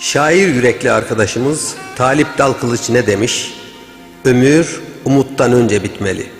Şair yürekli arkadaşımız Talip Dalkılıç ne demiş? Ömür umuttan önce bitmeli.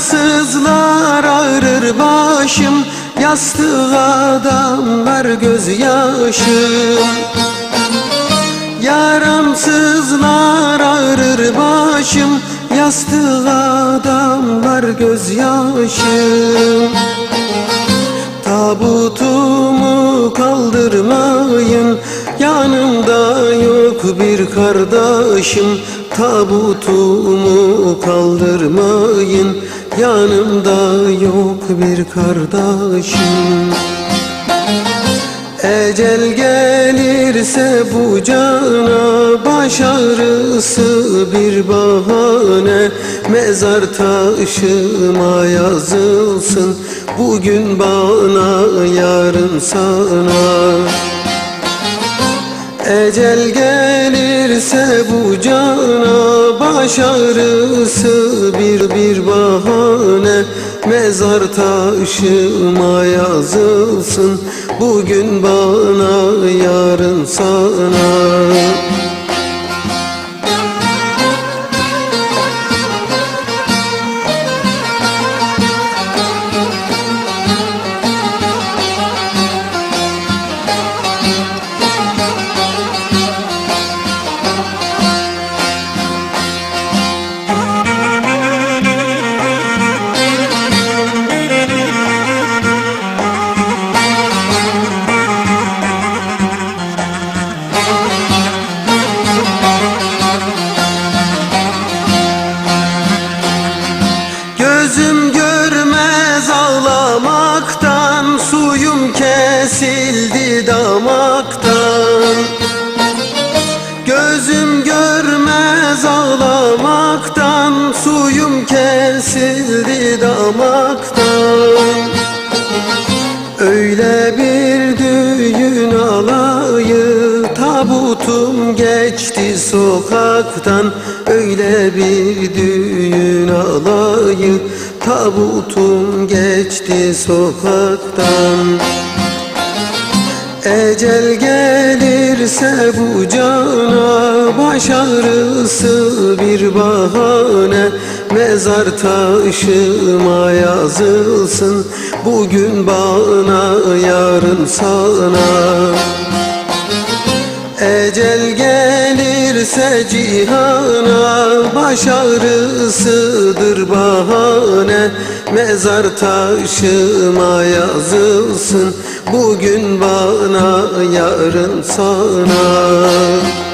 Yaramsızlar ağrır başım Yastığa damlar gözyaşım Yaramsızlar ağrır başım Yastığa damlar gözyaşım Tabutumu kaldırmayın Yanımda yok bir kardeşim. Tabutumu kaldırmayın Yanımda yok bir kardeşim. Ecel gelirse bu cana Baş ağrısı bir bahane. Mezar taşıma yazılsın Bugün bana yarın sana. Ecel gelirse bu cana Baş ağrısı bir bir bahane. Mezar taşıma yazılsın. Bugün bana Gözüm görmez ağlamaktan Suyum kesildi damaktan. Gözüm görmez ağlamaktan Suyum kesildi damaktan. Öyle bir düğün alayı Tabutum geçti sokaktan. Öyle bir düğün Tabutum geçti sokaktan. Ecel gelirse bu cana Baş ağrısı bir bahane. Mezar taşıma yazılsın Bugün bana yarın sana. Ecel gelirse cihana Baş ağrısıdır bahane. Mezar taşıma yazılsın. Bugün bana yarın sana